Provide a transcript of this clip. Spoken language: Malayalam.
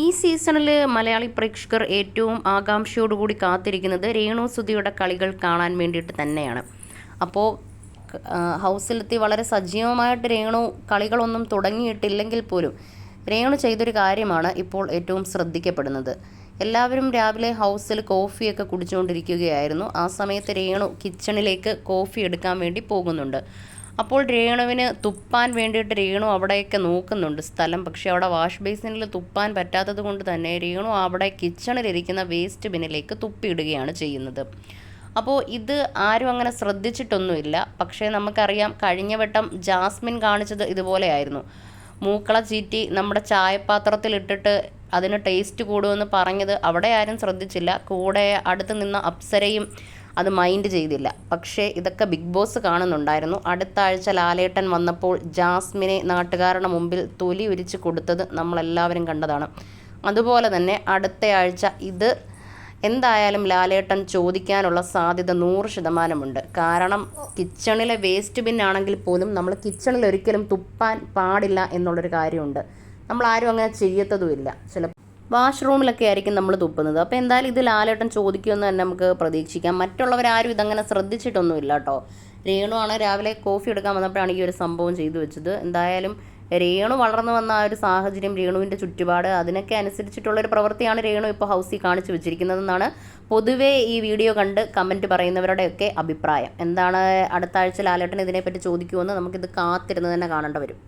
ഈ സീസണിൽ മലയാളി പ്രേക്ഷകർ ഏറ്റവും ആകാംക്ഷയോടുകൂടി കാത്തിരിക്കുന്നത് രേണു സുധിയുടെ കളികൾ കാണാൻ വേണ്ടിയിട്ട് തന്നെയാണ്. അപ്പോൾ ഹൗസിലെത്തി വളരെ സജീവമായിട്ട് രേണു കളികളൊന്നും തുടങ്ങിയിട്ടില്ലെങ്കിൽ പോലും രേണു ചെയ്തൊരു കാര്യമാണ് ഇപ്പോൾ ഏറ്റവും ശ്രദ്ധിക്കപ്പെടുന്നത്. എല്ലാവരും രാവിലെ ഹൗസിൽ കോഫിയൊക്കെ കുടിച്ചുകൊണ്ടിരിക്കുകയായിരുന്നു. ആ സമയത്ത് രേണു കിച്ചണിലേക്ക് കോഫി എടുക്കാൻ വേണ്ടി പോകുന്നുണ്ട്. അപ്പോൾ രേണുവിന് തുപ്പാൻ വേണ്ടിയിട്ട് രേണു അവിടെയൊക്കെ നോക്കുന്നുണ്ട് സ്ഥലം. പക്ഷേ അവിടെ വാഷ് ബേസിനിൽ തുപ്പാൻ പറ്റാത്തത് കൊണ്ട് തന്നെ രേണു അവിടെ കിച്ചണിലിരിക്കുന്ന വേസ്റ്റ് ബിന്നിലേക്ക് തുപ്പിയിടുകയാണ് ചെയ്യുന്നത്. അപ്പോൾ ഇത് ആരും അങ്ങനെ ശ്രദ്ധിച്ചിട്ടൊന്നുമില്ല. പക്ഷേ നമുക്കറിയാം കഴിഞ്ഞ വട്ടം ജാസ്മിൻ കാണിച്ചത് ഇതുപോലെയായിരുന്നു. മൂക്കള ചീറ്റി നമ്മുടെ ചായപാത്രത്തിൽ ഇട്ടിട്ട് അതിന് ടേസ്റ്റ് കൂടുമെന്ന് പറഞ്ഞത് അവിടെ ആരും ശ്രദ്ധിച്ചില്ല. കൂടെ അടുത്ത് നിന്ന അപ്സരയും അത് മൈൻഡ് ചെയ്തില്ല. പക്ഷേ ഇതൊക്കെ ബിഗ് ബോസ് കാണുന്നുണ്ടായിരുന്നു. അടുത്ത ആഴ്ച ലാലേട്ടൻ വന്നപ്പോൾ ജാസ്മിനെ നാട്ടുകാരുടെ മുമ്പിൽ തൊലി ഉരിച്ച് കൊടുത്തത് നമ്മളെല്ലാവരും കണ്ടതാണ്. അതുപോലെ തന്നെ അടുത്ത ആഴ്ച ഇത് എന്തായാലും ലാലേട്ടൻ ചോദിക്കാനുള്ള സാധ്യത നൂറ് ശതമാനമുണ്ട്. കാരണം കിച്ചണിലെ വേസ്റ്റ് ബിൻ ആണെങ്കിൽ പോലും നമ്മൾ കിച്ചണിൽ ഒരിക്കലും തുപ്പാൻ പാടില്ല എന്നുള്ളൊരു കാര്യമുണ്ട്. നമ്മൾ ആരും അങ്ങനെ ചെയ്യത്തതുമില്ല. ചില വാഷ്റൂമിലൊക്കെ ആയിരിക്കും നമ്മൾ തുപ്പുന്നത്. അപ്പോൾ എന്തായാലും ഇത് ലാലേട്ടൻ ചോദിക്കുമെന്ന് തന്നെ നമുക്ക് പ്രതീക്ഷിക്കാം. മറ്റുള്ളവരാരും ഇതങ്ങനെ ശ്രദ്ധിച്ചിട്ടൊന്നുമില്ല കേട്ടോ. രേണു ആണ് രാവിലെ കോഫി എടുക്കാൻ വന്നപ്പോഴാണ് ഈ ഒരു സംഭവം ചെയ്തു വെച്ചത്. എന്തായാലും രേണു വളർന്നു വന്ന ആ ഒരു സാഹചര്യം രേണുവിന്റെ ചുറ്റുപാട് അതിനൊക്കെ അനുസരിച്ചിട്ടുള്ളൊരു പ്രവൃത്തിയാണ് രേണു ഇപ്പോൾ ഹൗസിൽ കാണിച്ചു വെച്ചിരിക്കുന്നതെന്നാണ് പൊതുവേ ഈ വീഡിയോ കണ്ട് കമന്റ് പറയുന്നവരുടെയൊക്കെ അഭിപ്രായം. എന്താണ് അടുത്ത ആഴ്ച ലാലേട്ടൻ ഇതിനെപ്പറ്റി ചോദിക്കുമെന്ന് നമുക്കിത് കാത്തിരുന്ന് തന്നെ കാണേണ്ടി വരും.